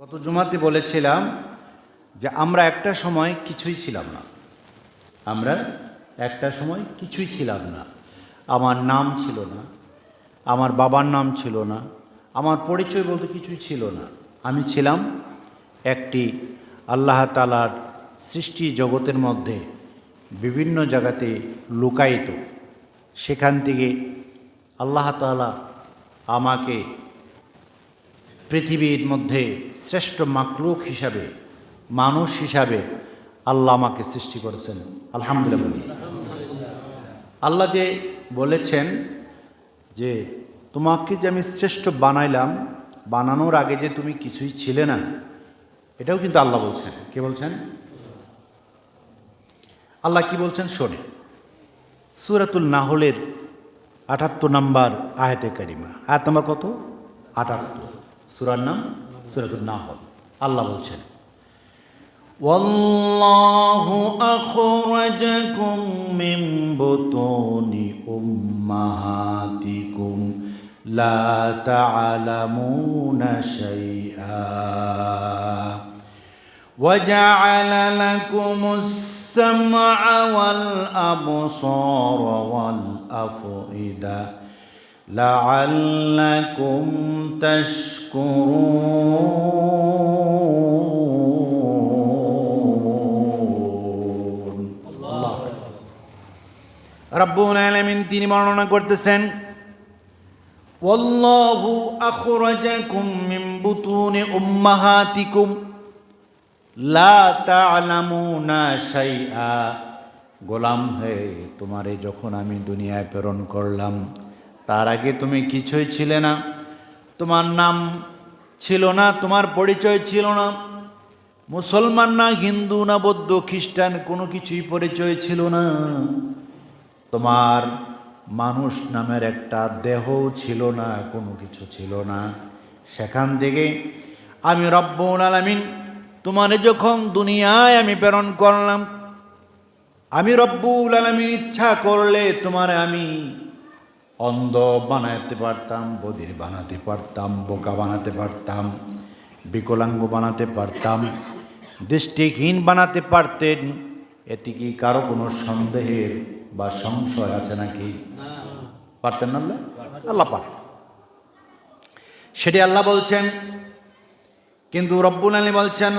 গত জুমাতে বলেছিলাম যে আমরা একটা সময় কিছুই ছিলাম না। আমরা একটা সময় কিছুই ছিলাম না। আমার নাম ছিল না, আমার বাবার নাম ছিল না, আমার পরিচয় বলতে কিছুই ছিল না। আমি ছিলাম একটি আল্লাহ তালার সৃষ্টি জগতের মধ্যে বিভিন্ন জায়গাতে লুকায়িত। সেখান থেকে আল্লাহ তাআলা আমাকে পৃথিবীর মধ্যে শ্রেষ্ঠ মাকলুক হিসাবে, মানুষ হিসাবে আল্লাহ আমাকে সৃষ্টি করেছেন। আলহামদুলিল্লাহ। আল্লাহ যে বলেছেন যে, তোমাকে যে আমি শ্রেষ্ঠ বানাইলাম, বানানোর আগে যে তুমি কিছুই ছিলে না, এটাও কিন্তু আল্লাহ বলছেন। কে বলছেন? আল্লাহ কি বলছেন? শোনে সুরাতুল নাহলের আটাত্তর নাম্বার আয়াতে কারিমা আয়াত নাম্বার কত আটাত্তর সুরার নাম সুরাতুল নাহল আল্লাহ বলছেন والله أخرجكم من بطون أمهاتكم لا تعلمون شيئا وجعل لكم السمع والأبصار والأفئدة لعلكم تشكرون الله রব্বুল আলামিন তিনি বর্ণনা করতেছেন والله أخرجكم من بطون أمهاتكم শাইআ। গোলাম হয়ে তোমারে যখন আমি দুনিয়ায় প্রেরণ করলাম, তার আগে তুমি কিছুই ছিলে না। তোমার নাম ছিল না, তোমার পরিচয় ছিল না। মুসলমান না হিন্দু না বৌদ্ধ, খ্রিস্টান কোনো কিছুই পরিচয় ছিল না। তোমার মানুষ নামের একটা দেহ ছিল না, কোনো কিছু ছিল না। সেখান থেকে আমি রব্বুল আলামিন তোমারে যখন দুনিয়ায় আমি প্রেরণ করলাম, আমি রব্বুল আলামিন ইচ্ছা করলে তোমারে আমি অন্ধ বানাতে পারতাম, বদির বানাতে পারতাম, বোকা বানাতে পারতাম, বিকলাঙ্গ বানাতে পারতাম, দৃষ্টিহীন বানাতে পারতেন। এতে কি কারও কোনো সন্দেহের বা সংশয় আছে নাকি? পারতেন না আল্লাহ? আল্লাহ পারতেন। সেটি আল্লাহ বলছেন কিন্তু রব্বুল আলী বলছেন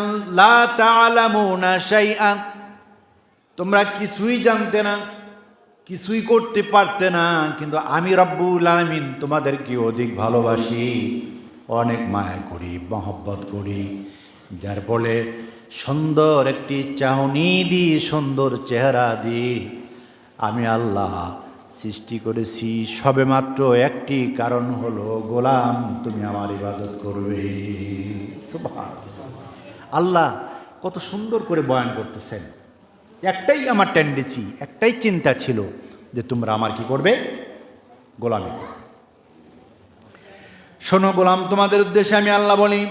তোমরা কিছুই জানতে না, কিছুই করতে পারতে না, কিন্তু আমি রব্বুল আলমিন তোমাদেরকে অধিক ভালোবাসি, অনেক মায়া করি, মহব্বত করি, যার ফলে সুন্দর একটি চাহনি দিই সুন্দর চেহারা দিই আমি আল্লাহ সৃষ্টি করেছি সবেমাত্র একটি কারণ হলো গোলাম তুমি আমার ইবাদত করবে সুবহান। আল্লাহ কত সুন্দর করে বয়ান করতেছেন একটাই আমার টেন্ডেন্সি একটাই চিন্তা ছিল যে তোমরা আমার কি করবে গোলামি করবে। শোনো গোলাম তোমাদের উদ্দেশ্যে আমি আল্লাহ বলি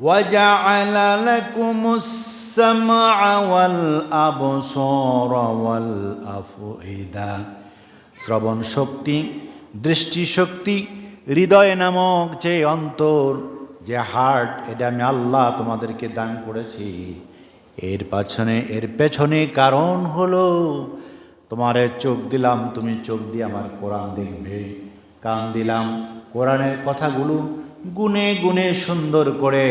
وَجَعَلَ لَكُمُ السَّمْعَ وَالْأَبْصَارَ وَالْأَفْئِدَةَ শ্রবণ শক্তি দৃষ্টিশক্তি, হৃদয় নামক যে অন্তর, যে হার্ট, এটা আমি আল্লাহ তোমাদেরকে দান করেছি। এর পাছনে, এর পেছনে কারণ হলো, তোমারে চোখ দিলাম, তুমি চোখ দিয়ে আমার কোরআন দেখবে। কান দিলাম, কোরআনের কথাগুলো গুনে গুনে সুন্দর করে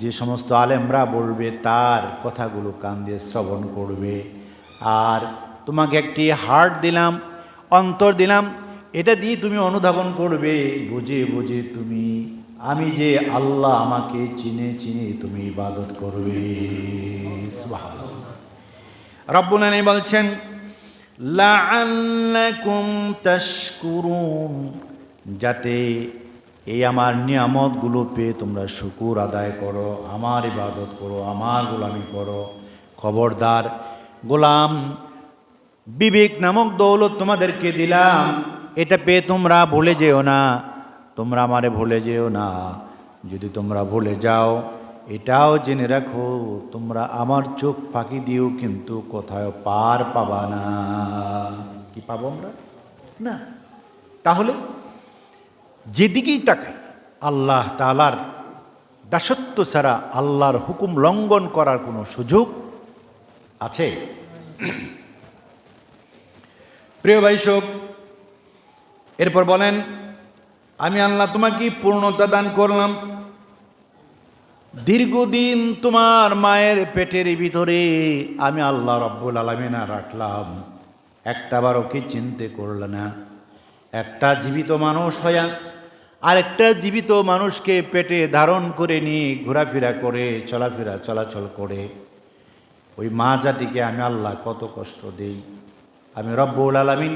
যে সমস্ত আলেমরা বলবে, তার কথাগুলো কান দিয়ে শ্রবণ করবে। আর তোমাকে একটি হার্ট দিলাম অন্তর দিলাম, এটা দিয়ে তুমি অনুধাবন করবে, বুঝে বুঝে তুমি, আমি যে আল্লাহ আমাকে চিনে চিনে তুমি ইবাদত করবে সুবহানাল্লাহ। রব্বুল আলামিন বলছেন যাতে এই আমার নিয়ামতগুলো পেয়ে তোমরা শুকুর আদায় করো, আমার ইবাদত করো, আমার গোলামি করো খবরদার গোলাম বিবেক নামক দৌলত তোমাদেরকে দিলাম। এটা পেয়ে তোমরা ভুলে যেও না। তোমরা আমারে ভুলে যেও না। যদি তোমরা ভুলে যাও, এটাও জেনে রাখো, তোমরা আমার চোখ ফাঁকি দিও কিন্তু কোথায় পার পাবা না। কি পাবো আমরা? না। তাহলে যেদিকেই তাকাই, আল্লাহ তালার দাসত্ব ছাড়া আল্লাহর হুকুম লঙ্ঘন করার কোনো সুযোগ আছে? প্রিয় ভাই এরপর বলেন, আমি আল্লাহ তোমাকে পূর্ণতা দান করলাম। দীর্ঘদিন তোমার মায়ের পেটের ভিতরে আমি আল্লাহ রব্বুল আলমিনা রাখলাম। একটা বারও কি চিনতে করল না। একটা জীবিত মানুষ হইয়া আরেকটা জীবিত মানুষকে পেটে ধারণ করে নিয়ে ঘোরাফেরা করে, চলাফেরা, চলাচল করে। ওই মা জাতিকে আমি আল্লাহ কত কষ্ট দেই। আমি রব্বুল আলমিন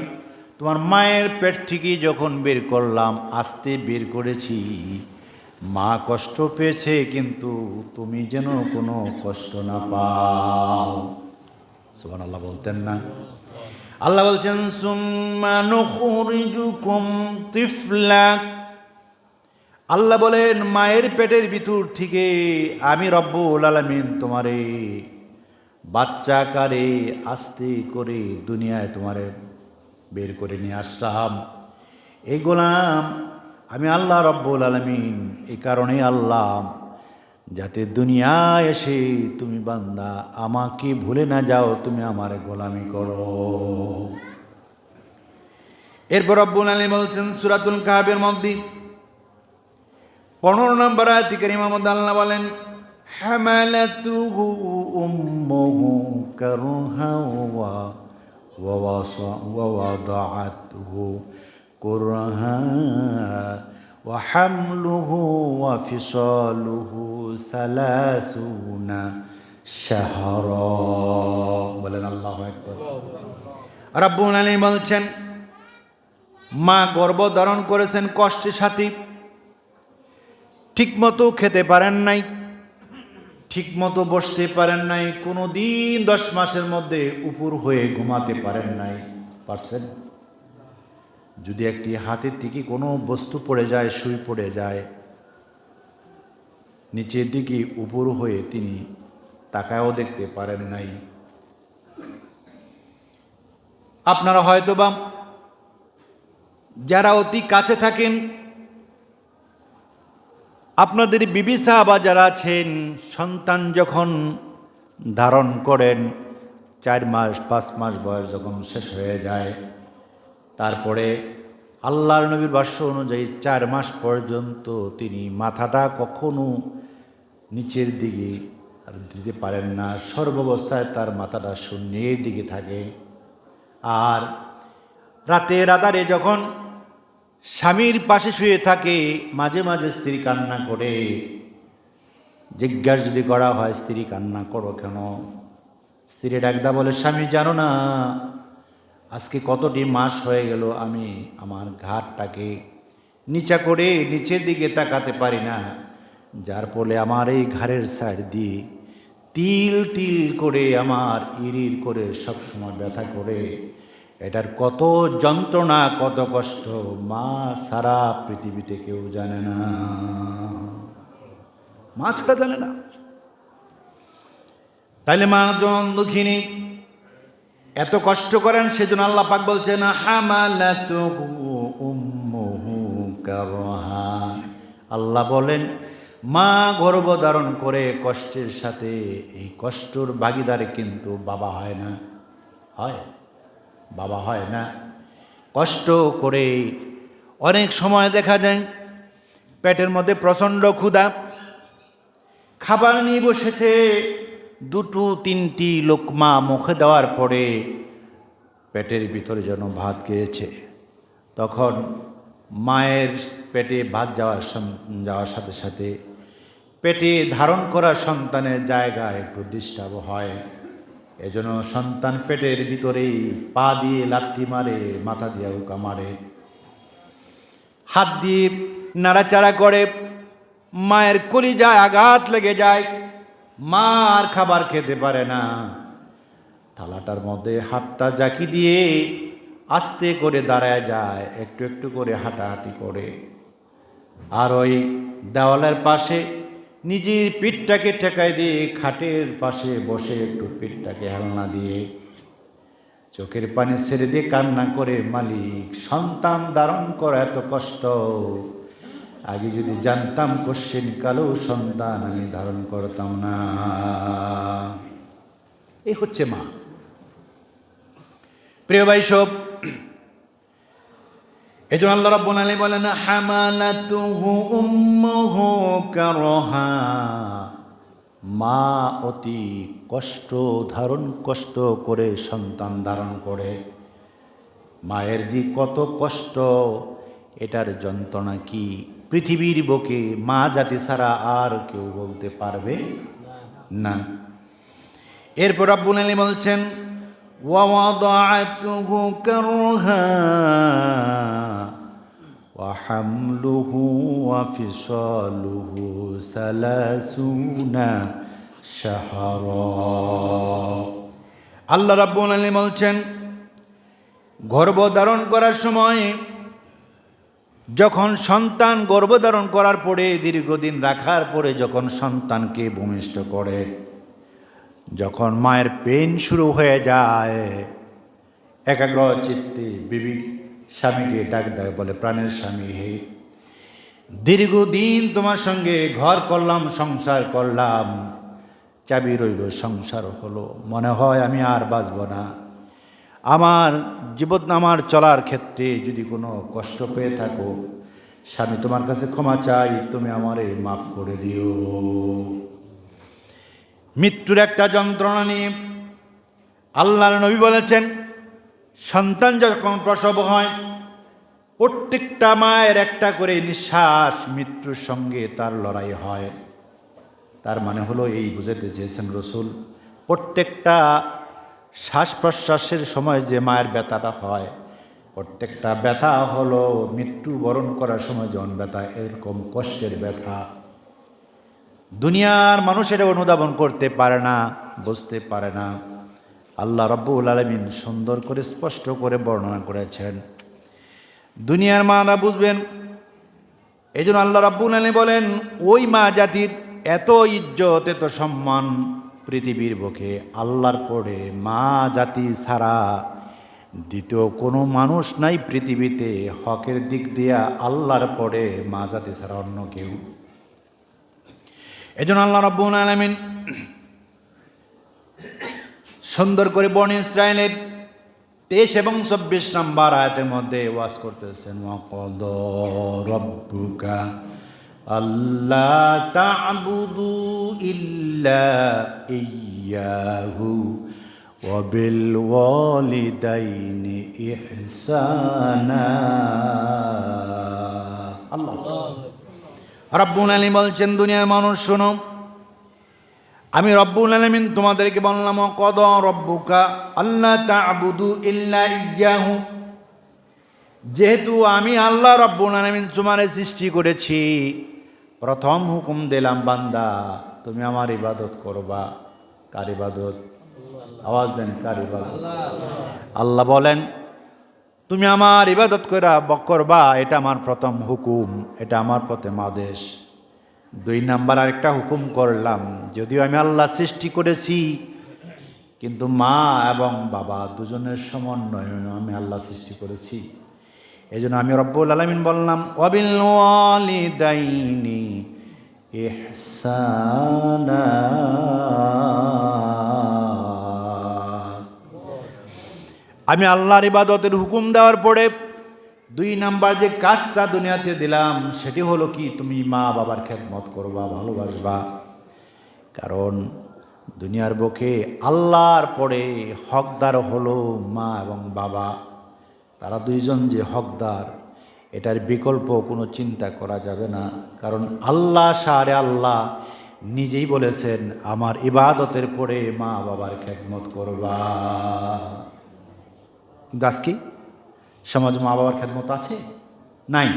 তোমার মায়ের পেট থেকে যখন বের করলাম, আস্তে বের করেছি। মা কষ্ট পেয়েছে, কিন্তু তুমি যেন কোনো কষ্ট না পাও। সুবান আল্লাহ বলতেন না। আল্লাহ বলছেন আল্লাহ বলেন, মায়ের পেটের ভিতর থেকে আমি রব্বুল আলামিন তোমারে বাচ্চা কারে আস্তে করে দুনিয়ায় তোমারে বের করে নিয়ে আসলাম। এই গোলাম, আমি আল্লাহ রব্বুল আলমিন, এই কারণে আল্লাহ, যাতে দুনিয়ায় এসে তুমি বান্দা আমাকে ভুলে না যাও, তুমি আমার গোলামি করো। এরপর রব্বুল আলী বলছেন সুরাতুল কাহাবের মধ্যে পনেরো নম্বর আয়াতিকার ইমামদ আল্লাহ বলেন حملته أمه كرها ووص- ووضعته كرها وحمله وفصاله ثلاثون شهرا বলেন আল্লাহ একবার রব্বুল আলী বলছেন মা গর্ভ ধারণ করেছেন কষ্টের সাথে ঠিকমতো খেতে পারেন নাই ঠিকমতো বসতে পারেন নাই কোনো দিন দশ মাসের মধ্যে উপর হয়ে ঘুমাতে পারেন নাই। পারছেন? যদি একটি হাতের থেকে কোনো বস্তু পড়ে যায় শুই পড়ে যায়, নিচের দিকে উপর হয়ে তিনি তাকায়ও দেখতে পারেন নাই। আপনারা হয়তোবা যারা অতি কাছে থাকেন আপনাদের বিবি সাহাবা যারা আছেন, সন্তান যখন ধারণ করেন, চার মাস, পাঁচ মাস বয়স যখন শেষ হয়ে যায়, তারপরে আল্লাহর নবীর ভাষ্য অনুযায়ী চার মাস পর্যন্ত তিনি মাথাটা কখনো নিচের দিকে দিতে পারেন না। সর্বাবস্থায় তার মাথাটা শূন্যের দিকে থাকে। আর রাতে রাতারে যখন স্বামীর পাশে শুয়ে থাকে, মাঝে মাঝে স্ত্রী কান্না করে। জিজ্ঞাসা যদি করা হয়, স্ত্রী, কান্না করো কেন? স্ত্রী ডাকদা বলে, স্বামী, জানো না, আজকে কতটি মাস হয়ে গেল আমি আমার ঘাটটাকে নিচা করে নিচের দিকে তাকাতে পারি না। যার ফলে আমার এই ঘাড়ের সাইড দিয়ে তিল তিল করে আমার ইরির করে সবসময় ব্যথা করে। এটার কত যন্ত্রণা, কত কষ্ট, মা সারা পৃথিবীতে কেউ জানে না। মা ছাড়া জানে না। তাইলে মা জন দুঃখিনী এত কষ্ট করেন, সেজন্য আল্লাহ পাক বলছেন আল্লাহ বলেন, মা গর্ভ ধারণ করে কষ্টের সাথে এই কষ্টর ভাগিদারে কিন্তু বাবা হয় না। হয়? বাবা হয় না। কষ্ট করে অনেক সময় দেখা যায়, পেটের মধ্যে প্রচণ্ড ক্ষুধা। খাবার নিয়ে বসেছে দুটো তিনটি লোকমা মুখে দেওয়ার পরে পেটের ভিতরে যেন ভাত খেয়েছে তখন মায়ের পেটে ভাত যাওয়ার যাওয়ার সাথে সাথে পেটে ধারণ করা সন্তানের জায়গা একটু ডিস্টার্ব হয়। এজন্য সন্তান পেটের ভিতরেই পা দিয়ে লাথি মারে, মাথা দিয়ে উকা মারে। হাত দিয়ে নাড়াচাড়া করে, মায়ের কলি যায় আঘাত লেগে যায়, মা আর খাবার খেতে পারে না। থালাটার মধ্যে হাতটা জাকি দিয়ে আস্তে করে দাঁড়ায় যায়, একটু একটু করে হাঁটাহাঁটি করে। আর ওই দেওয়ালের পাশে নিজের পিঠটাকে ঠেকায় দিয়ে খাটের পাশে বসে একটু পিঠটাকে হেলনা দিয়ে চোখের পানি ছেড়ে দিয়ে কান্না করে, মালিক, সন্তান ধারণ করা এত কষ্ট। আগে যদি জানতাম কোশ্চেন, কালো সন্তান আমি ধারণ করতাম না। এই হচ্ছে মা। প্রিয় ভাই সব এই জন্য আল্লাহ রব্বুল আলী বলেন, হামালাতুহু উম্মুহু কারহা। মা অতি কষ্ট ধারণ, কষ্ট করে সন্তান ধারণ করে। মায়ের যে কত কষ্ট, এটার যন্ত্রণা কি পৃথিবীর বকে মা জাতি ছাড়া আর কেউ বলতে পারবে না। এরপর আব্বুল আলী বলছেন, ওয়া ওয়াদাআতুহু কারহা। وحمله وفصاله ثلاثون شهرا আল্লাহ রাব্বুল আলী বলছেন গর্ভধারণ করার সময় যখন সন্তান গর্ভধারণ করার পরে দীর্ঘদিন রাখার পরে যখন সন্তানকে ভূমিষ্ঠ করে যখন মায়ের পেন শুরু হয়ে যায় একাগ্র চিত্তে বিবি স্বামীকে ডাক দেয়, বলে, প্রাণের স্বামী, হে, দীর্ঘদিন তোমার সঙ্গে ঘর করলাম, সংসার করলাম, চাবি রইল, সংসার হলো। মনে হয় আমি আর বাঁচব না। আমার জীবন আমার চলার ক্ষেত্রে যদি কোনো কষ্ট পেয়ে থাকো, স্বামী তোমার কাছে ক্ষমা চাই, তুমি আমারে মাফ করে দিও। মৃত্যুর একটা যন্ত্রণা নিয়ে আল্লাহর নবী বলেছেন সন্তান যখন প্রসব হয়, প্রত্যেকটা মায়ের একটা করে নিঃশ্বাস মৃত্যুর সঙ্গে তার লড়াই হয়। তার মানে হলো এই বুঝাতে চেয়েছেন রসুল, প্রত্যেকটা শ্বাস প্রশ্বাসের সময় যে মায়ের ব্যথাটা হয়, প্রত্যেকটা ব্যথা হলো মৃত্যু বরণ করার সময় যখন ব্যথা, এরকম কষ্টের ব্যথা। দুনিয়ার মানুষের অনুধাবন করতে পারে না, বুঝতে পারে না। আল্লাহ রব্বুল আলমিন সুন্দর করে, স্পষ্ট করে বর্ণনা করেছেন। দুনিয়ার মারা বুঝবেন এই জন্য আল্লাহ রব্বুল আলম বলেন, ওই মা জাতির এত ইজ্জত, এত সম্মান পৃথিবীর বুকে আল্লাহর পরে মা জাতি ছাড়া দ্বিতীয় কোনো মানুষ নাই পৃথিবীতে। হকের দিক দিয়া আল্লাহর পরে মা জাতি ছাড়া অন্য কেউ। এই জন্য আল্লাহ রব্বুল আলমিন সুন্দর করে বন ইসরায়েলের তেইশ এবং চব্বিশ নাম্বার আয়াতের মধ্যে ওয়াজ করতেছেন ওয়াকদ রব্বুকা আল্লাহ তা'বুদু ইল্লা ইয়াহু ইহসানা। আল্লাহ। রব্বুল আলী বলছেন দুনিয়ার মানুষ শোনো আমি রব্বুল আলমিন তোমাদেরকে বললাম কদ রব্বুকা আল্লাহ তাবুদু ইল্লা ইয়াহু। যেহেতু আমি আল্লাহ রব্বুল আলমিন তোমারে সৃষ্টি করেছি, প্রথম হুকুম দিলাম, বান্দা, তুমি আমার ইবাদত করবা। কার ইবাদত? আওয়াজ দেন, কার ইবাদত? আল্লাহ বলেন, তুমি আমার ইবাদত করা করবা, এটা আমার প্রথম হুকুম, এটা আমার প্রথম আদেশ দুই নাম্বার আরেকটা হুকুম করলাম, যদিও আমি আল্লাহ সৃষ্টি করেছি, কিন্তু মা এবং বাবা দুজনের সমন্বয় আমি আল্লাহ সৃষ্টি করেছি। এই জন্য আমি রব্বুল আলমিন বললাম অবিল দাইনি আমি আল্লাহর ইবাদতের হুকুম দেওয়ার পরে দুই নাম্বার যে কাজটা দুনিয়াতে দিলাম, সেটি হলো কি? তুমি মা বাবার খেদমত করবা, ভালোবাসবা। কারণ দুনিয়ার বুকে আল্লাহর পরে হকদার হলো মা এবং বাবা। তারা দুইজন যে হকদার, এটার বিকল্প কোনো চিন্তা করা যাবে না। কারণ আল্লাহ সারে আল্লাহ নিজেই বলেছেন, আমার ইবাদতের পরে মা বাবার খেদমত করবা। কিন্তু আজকে সমাজ মা বাবার খেদমত আছে? নাই।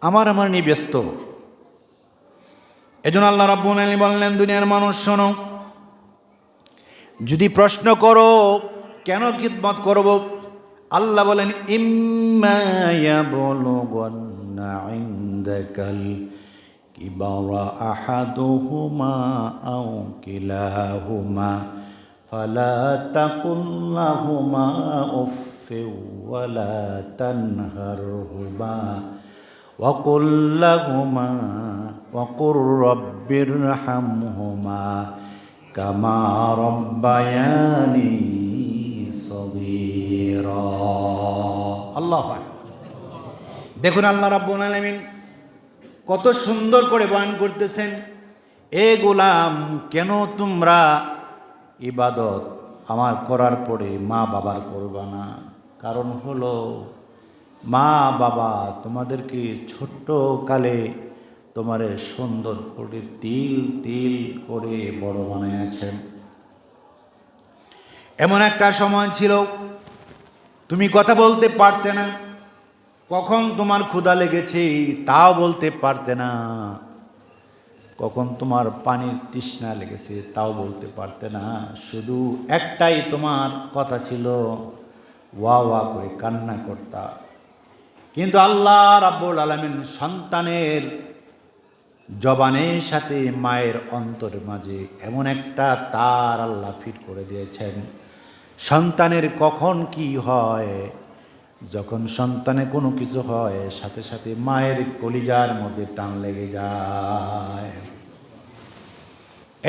আমার আমার নিয়ে ব্যস্ত। এজন আল্লাহ রাব্বুল আলী বললেন, দুনিয়ার মানুষ, শোনো, যদি প্রশ্ন করো, কেন খিদমত করব? আল্লাহ বলেন ইম্মায়া ولا تنهرهما وقل لهما وقل رب ارحمهما كما ربياني صغيرا الله أكبر দেখুন আল্লাহ রাব্বুল আলামিন কত সুন্দর করে বয়ান করতেছেন এ গোলাম কেন তোমরা ইবাদত আমার করার পরে মা বাবার করবা না কারণ হলো, মা বাবা তোমাদেরকে ছোট্ট কালে তোমারে সুন্দর করে তিল তিল করে বড় বানিয়েছেন। এমন একটা সময় ছিল, তুমি কথা বলতে পারতে না, কখন তোমার ক্ষুধা লেগেছে তাও বলতে পারতে না, কখন তোমার পানির তৃষ্ণা লেগেছে তাও বলতে পারতে না, শুধু একটাই তোমার কথা ছিল ওয়া ওয়া করে কান্না করতা। কিন্তু আল্লাহ রাব্বুল আলামিন সন্তানের জবানের সাথে মায়ের অন্তরের মাঝে এমন একটা তার আল্লাহ ফিট করে দিয়েছেন, সন্তানের কখন কি হয়? যখন সন্তানে কোনো কিছু হয়, সাথে সাথে মায়ের কলিজার মধ্যে টান লেগে যায়।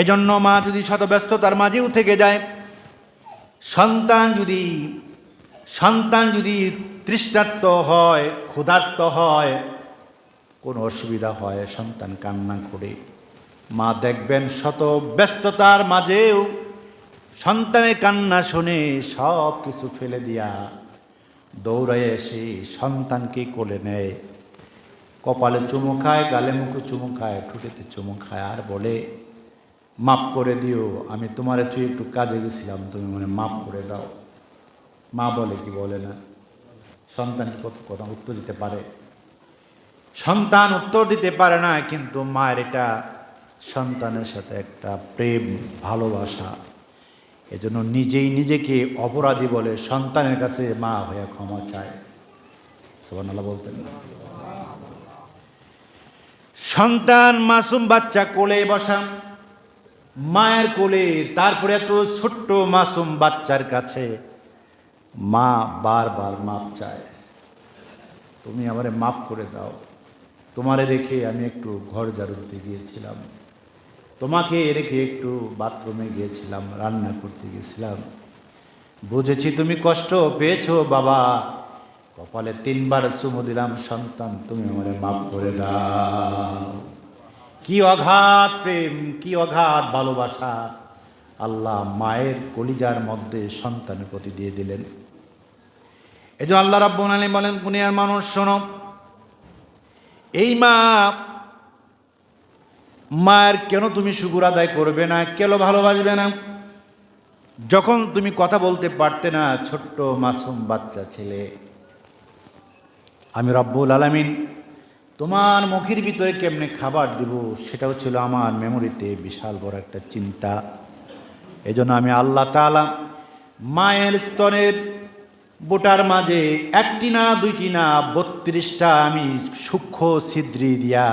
এজন্য মা যদি শত ব্যস্ততার মাঝেও থেকে যায়, সন্তান যদি সন্তান যদি তৃষ্ণার্ত হয়, ক্ষুধার্ত হয়, কোনো অসুবিধা হয়, সন্তান কান্না করে। মা দেখবেন শত ব্যস্ততার মাঝেও সন্তানের কান্না শুনে সব কিছু ফেলে দিয়া দৌড়ায় এসে সন্তানকে কোলে নেয়। কপালে চুমু খায়, গালে মুখে চুমু খায়, ঠুটেতে চুমু খায় আর বলে, মাফ করে দিও, আমি তোমার তুই একটু কাজে গেছিলাম, তুমি মানে মাফ করে দাও। মা বলে কি বলে না? সন্তান কত কথা উত্তর দিতে পারে? সন্তান উত্তর দিতে পারে না, কিন্তু মায়ের এটা সন্তানের সাথে একটা প্রেম, ভালোবাসা। এজন্য নিজেই নিজেকে অপরাধী বলে সন্তানের কাছে মা হয়ে ক্ষমা চায়। সোহান আল্লাহ বলতেন। না সন্তান মাসুম বাচ্চা কোলে বসা মায়ের কোলে, তারপরে এত ছোট্ট মাসুম বাচ্চার কাছে মা বারবার মাপ চায়। তুমি আমারে মাফ করে দাও। তোমারে রেখে আমি একটু ঘর ঝাড়ু গিয়েছিলাম। তোমাকে রেখে একটু বাথরুমে গিয়েছিলাম, রান্না করতে গিয়েছিলাম বুঝেছি তুমি কষ্ট পেয়েছ, বাবা। কপালে তিনবার চুমু দিলাম, সন্তান, তুমি আমারে মাফ করে দাও। কি অঘাত প্রেম, কি অঘাত ভালোবাসা। আল্লাহ মায়ের কলিজার মধ্যে সন্তানের প্রতি দিয়ে দিলেন। এই যে আল্লাহ রাব্বুল আলী বলেন, দুনিয়ার মানুষ, শোনো, এই মা, মায়ের কেন তুমি শুকুর আদায় করবে না? কেন ভালোবাসবে না? যখন তুমি কথা বলতে পারতে না, ছোট্ট মাসুম বাচ্চা ছেলে, আমি রব্বুল আলামিন তোমার মুখের ভিতরে কেমনে খাবার দিব সেটাও ছিল আমার মেমোরিতে বিশাল বড় একটা চিন্তা। এই জন্য আমি আল্লাহ তাআলা মায়ের স্তনের বোটার মাঝে একটি না, দুইটি না, বত্রিশটা আমি সূক্ষ্ম ছিদ্রি দিয়া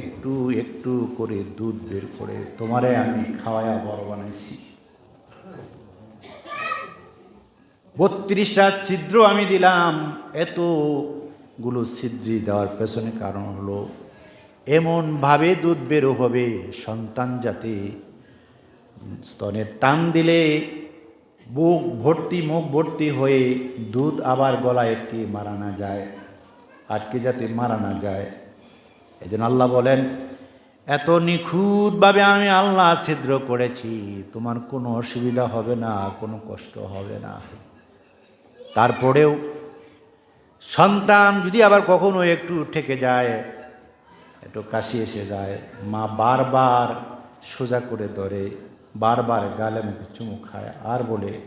একটু একটু করে দুধ বের করে তোমারে আমি খাওয়ায়া বড় বানাইছি। বত্রিশটা ছিদ্র আমি দিলাম, এতগুলো ছিদ্রি দেওয়ার পেছনে কারণ হলো, এমনভাবে দুধ বের হবে সন্তান যাতে স্তনের টান দিলে বুক ভর্তি, মুখ ভর্তি হয়ে দুধ আবার গলায় একটি মারা না যায়, আটকে যাতে মারা না যায়। এই জন্য আল্লাহ বলেন, এত নিখুঁতভাবে আমি আল্লাহ ছিদ্র করেছি, তোমার কোনো অসুবিধা হবে না, কোনো কষ্ট হবে না। তারপরেও সন্তান যদি আবার কখনো একটু ঠেকে যায়, একটু কাশি এসে যায়, মা বারবার সোজা করে ধরে বারবার গালে মুখে চুমু খায়। আর বলে,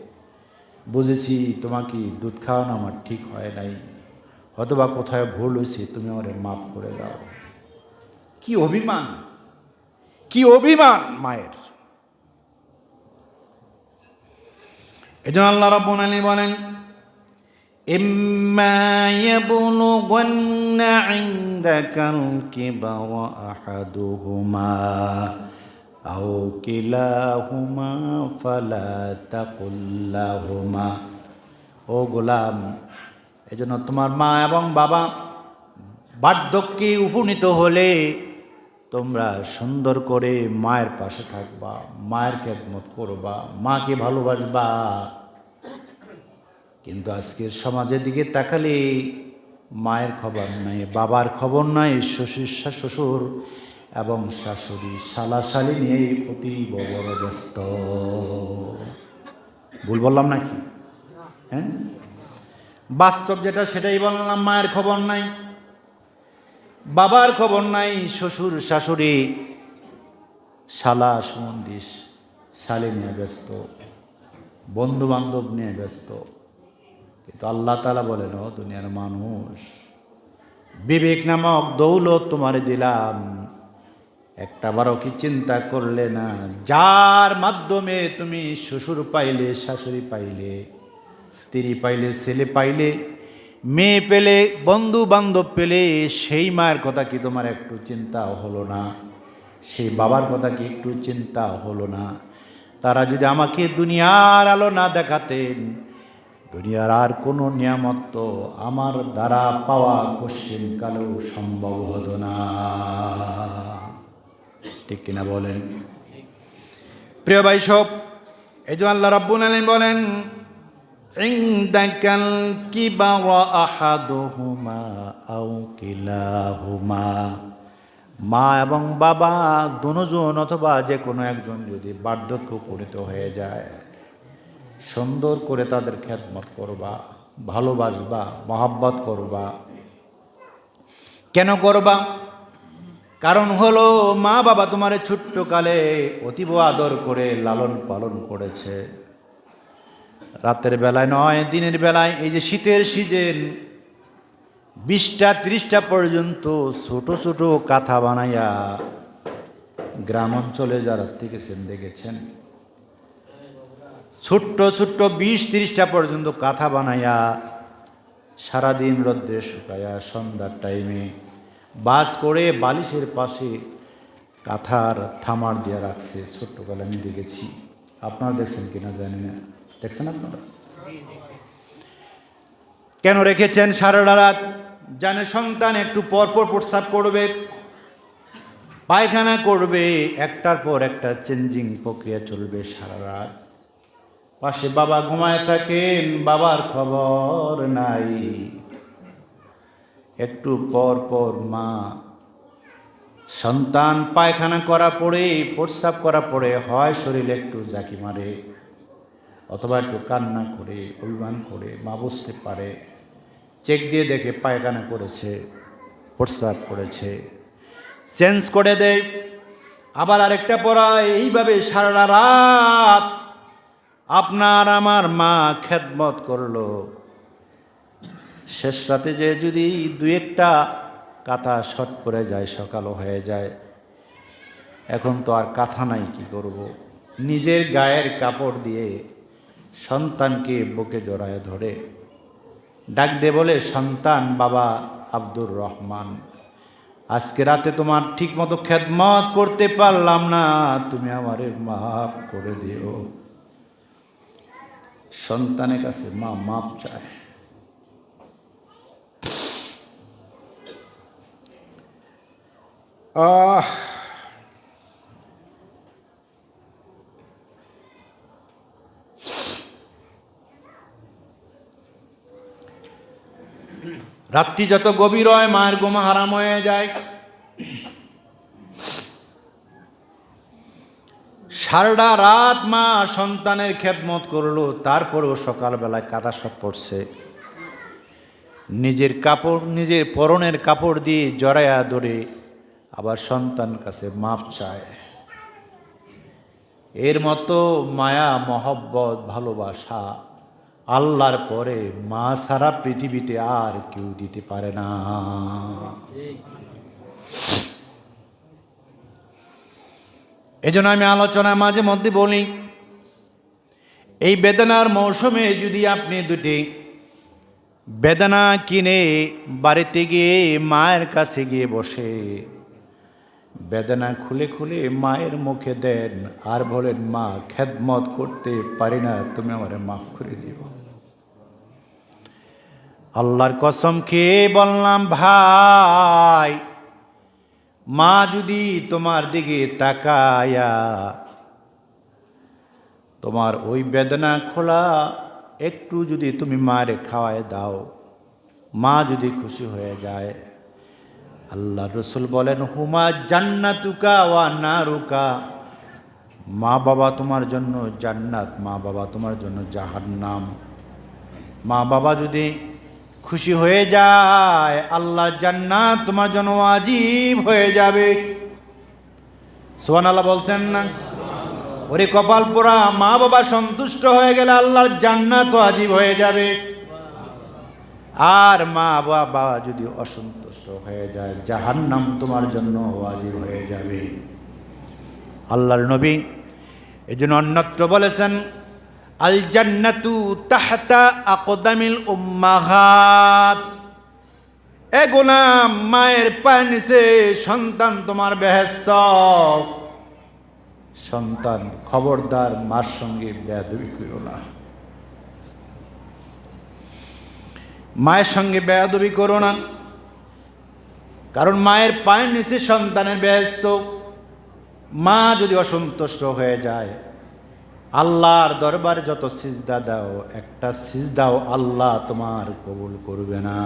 বুঝেছি তোমাকে দুধ খাওয়ানো আমার ঠিক হয় নাই। হতবা কোথায় ভুল হয়েছে, তুমি আমার মাফ করে দাও। কি অভিমান? কি অভিমান, মায়ের। এজন্য আল্লাহ রাব্বুল আলামিন বলেন, ইম্মা ইয়াবলুগান্না ইনদাকাল কিবারা আহাদুহুমা। أحدهما আও কিলাহুমা ফালা তাকুল্লাহুমা ও গোলাম এই জন্য তোমার মা এবং বাবা বার্ধক্যে উপনীত হলে তোমরা সুন্দর করে মায়ের পাশে থাকবা মায়ের খেদমত করবা মাকে ভালোবাসবা কিন্তু আজকের সমাজের দিকে তাকালে মায়ের খবর নাই বাবার খবর নাই শ্বশুর শা- শ্বশুর এবং শাশুড়ি শালাশালি নিয়ে অতি বড় ব্যস্ত। ভুল বললাম নাকি? হ্যাঁ? বাস্তব যেটা সেটাই বললাম, মায়ের খবর নাই, বাবার খবর নাই, শ্বশুর শাশুড়ি শালা সুমন্দিস শালে নিয়ে ব্যস্ত বন্ধু বান্ধব নিয়ে ব্যস্ত। কিন্তু আল্লাহ তালা বলেন দুনিয়ার মানুষ, বিবেক নামক দৌলত তোমারে দিলাম। একটা বারও কি চিন্তা করলে না? যার মাধ্যমে তুমি শ্বশুর পাইলে, শাশুড়ি পাইলে, স্ত্রী পাইলে, ছেলে পাইলে, মেয়ে পেলে বন্ধু বান্ধব পেলে, সেই মায়ের কথা কি তোমার একটু চিন্তা হলো না? সেই বাবার কথা কি একটু চিন্তা হলো না? তারা যদি আমাকে দুনিয়ার আলো না দেখাতেন, দুনিয়ার আর কোনো নিয়ামত তো আমার দ্বারা পাওয়া কোশ্চিন কালেও সম্ভব হতো না। ঠিক কিনা বলেন। প্রিয় ভাই সব, এই যে আল্লাহ রাব্বুল আলামিন বলেন ইনদাকাল কিবারা আহাদুহুমা আও কিলাহুমা। মা এবং বাবা দুজন অথবা যে কোনো একজন যদি বার্ধক্য পরিত হয়ে যায়, সুন্দর করে তাদের খেদমত করবা, ভালোবাসবা, মহাব্বত করবা। কেন করবা? কারণ হলো, মা বাবা তোমার ছোট্ট কালে অতীব আদর করে লালন পালন করেছে। রাতের বেলায় নয়, দিনের বেলায় এই যে শীতের সিজন, বিশটা, ত্রিশটা পর্যন্ত ছোট ছোট কাঁথা বানাইয়া গ্রাম অঞ্চলে যারা থেকেছেন দেখেছেন ছোট্ট ছোট্ট বিশ, তিরিশটা পর্যন্ত কাঁথা বানাইয়া সারাদিন রোদ্রে শুকাইয়া সন্ধ্যার টাইমে বাস করে বালিশের পাশে কাঁথার থামার দিয়ে রাখছে ছোট্টবেলা আমি দেখেছি। আপনারা দেখছেন কিনা জানি না। দেখছেন আপনারা? কেন রেখেছেন সারা রাত? জানে সন্তান একটু পরপর পর প্রস্রাব করবে, পায়খানা করবে, একটার পর একটা চেঞ্জিং প্রক্রিয়া চলবে সারা রাত। পাশে বাবা ঘুমায় থাকেন, বাবার খবর নাই। একটু পর পর মা, সন্তান পায়খানা করা পড়ে, প্রস্রাব করা পড়ে, হয় শরীরে একটু জাকি মারে, অথবা একটু কান্না করে, অভিমান করে, মা বুঝতে পারে, চেক দিয়ে দেখে পায়খানা করেছে, প্রস্রাব করেছে। চেঞ্জ করে দেয়, আবার আরেকটা পড়ায়, এইভাবে সারা রাত আপনার আমার মা খেদমত করল। শেষ রাতে যে যদি দু একটা কাঁথা শট পরে যায়, সকালও হয়ে যায়। এখন তো আর কাঁথা নাই, কি করব। নিজের গায়ের কাপড় দিয়ে সন্তানকে বুকে জড়ায় ধরে। ডাক দে বলে, সন্তান বাবা আব্দুর রহমান, আজকে রাতে তোমার ঠিক মতো খেদমত করতে পারলাম না, তুমি আমারে মাফ করে দিও। সন্তানের কাছে মা মাফ চায়। রাত্রি যত গভীর হয়, মায়ের গোমা হারাম হয়ে যায়। সারাটা রাত মা সন্তানের খেদমত করল, তারপরেও সকালবেলায় কাদা সব পড়ছে। নিজের কাপড়, নিজের পরনের কাপড় দিয়ে জড়ায়া ধরে আবার সন্তান কাছে মাপ চায়। এর মতো মায়া, মহব্বত, ভালোবাসা আল্লাহর পরে মা সারা পৃথিবীতে আর কেউ দিতে পারে না। এজন্য আমি আলোচনার মাঝে মধ্যে বলি, এই বেদনার মৌসুমে যদি আপনি দুটি বেদনা কিনে বাড়িতে গিয়ে মায়ের কাছে গিয়ে বসে বেদনা খুলে খুলে মায়ের মুখে দেন, আর বলেন, মা, খেদমত করতে পারি না, তুমি আমার মাফ করে দিব আল্লাহর কসম খেয়ে বললাম, ভাই, মা যদি তোমার দিকে তাকায়া তোমার ওই বেদনা খোলা একটু যদি তুমি মারে খাওয়ায় দাও, মা যদি খুশি হয়ে যায় আল্লাহ রসুল বলেন, হুমা জান্নাতুকা ওয়া নারুকা। মা বাবা তোমার জন্য জান্নাত, মা বাবা তোমার জন্য জাহান্নাম। মা বাবা যদি খুশি হয়ে যায় আল্লাহর জান্নাত তোমার জন্য আজীব হয়ে যাবে। সোহান আল্লাহ বলতেন না? ওরে কপাল পোড়া মা বাবা সন্তুষ্ট হয়ে গেলে আল্লাহর জান্নাত আজীব হয়ে যাবে। আর মা বাবা যদি অসন্তুষ্ট হয়ে যায়, জাহান্নাম তোমার জন্য ওয়াজিব হয়ে যাবে। আল্লাহর নবী এই জন্য অন্যত্র বলেছেন আল জান্নাতু তাহতা আকদামিল উম্মাহাত এ গোলাম, মায়ের পায়ের নিচে সন্তান তোমার বেহেস্ত সন্তান খবরদার, মার সঙ্গে বেয়াদবি করো না। মায়ের সঙ্গে বেয়াদবি করো না। কারণ মায়ের পায়ের নিচে সন্তানের ব্যস্ত মা যদি অসন্তুষ্ট হয়ে যায়, আল্লাহর দরবারে যত সিজদা দাও, একটা সিজদাও আল্লাহ তোমার কবুল করবে না।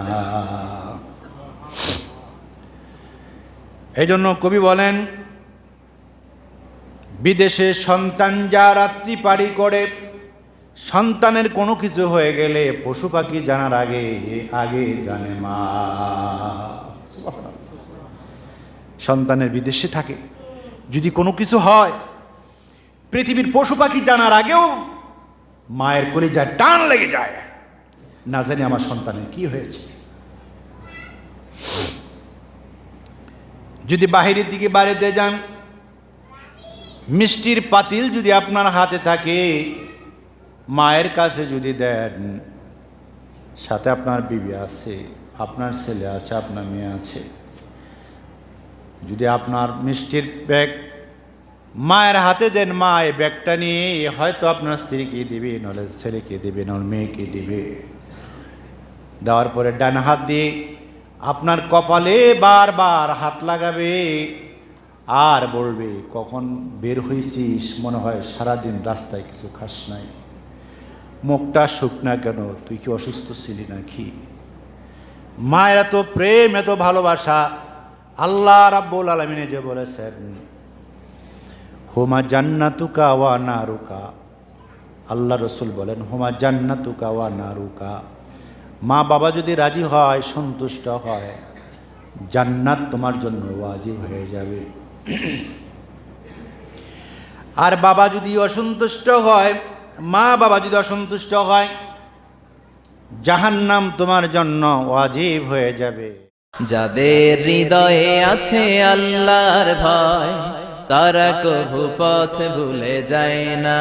এই জন্য কবি বলেন, বিদেশে সন্তান যা রাত্রি পাড়ি করে সন্তানের কোনো কিছু হয়ে গেলে পশু পাখি জানার আগে আগে জানে মা। সন্তানের বিদেশে থাকে। যদি কোনো কিছু হয়, পৃথিবীর পশু পাখি জানার আগেও মায়ের কোলে যায় টান লেগে যায়। না জানি আমার সন্তানের কি হয়েছে। যদি বাহিরের দিকে বাড়িতে যান, মিষ্টির পাতিল যদি আপনার হাতে থাকে মায়ের কাছে যদি দেন, সাথে আপনার বিবি আছে, আপনার ছেলে আছে, আপনার মেয়ে আছে, যদি আপনার মিষ্টির ব্যাগ মায়ের হাতে দেন, মা, এই ব্যাগটা নিয়ে হয়তো আপনার স্ত্রীকে দিবে নাহলে ছেলেকে দিবে নাহলে মেয়েকে দিবে। দেওয়ার পরে ডান হাত দিয়ে আপনার কপালে বারবার হাত লাগাবে, আর বলবে, কখন বের হয়েছিস মনে হয় সারাদিন রাস্তায় কিছু খাস নাই। মুখটা শুকনা কেন? তুই কি অসুস্থ ছিলি নাকি? মায়ের এত প্রেম, এত ভালোবাসা। আল্লাহ রাব্বুল আলমিনে যে বলেছেন, হুমা জান্নাতুকা ওয়া নারুকা। আল্লাহ রসুল বলেন, হুমা জান্নাতুকা ওয়া নারুকা। মা, বাবা যদি রাজি হয়, সন্তুষ্ট হয়, জান্নাত তোমার জন্য ওয়াজিব হয়ে যাবে। আর বাবা যদি অসন্তুষ্ট হয় মা বাবা যদি অসন্তুষ্ট হয়, জাহান্নাম তোমার জন্য ওয়াজিব হয়ে যাবে। যাদের হৃদয়ে আছে আল্লাহর ভয়, তারা কভু পথ ভুলে যায় না।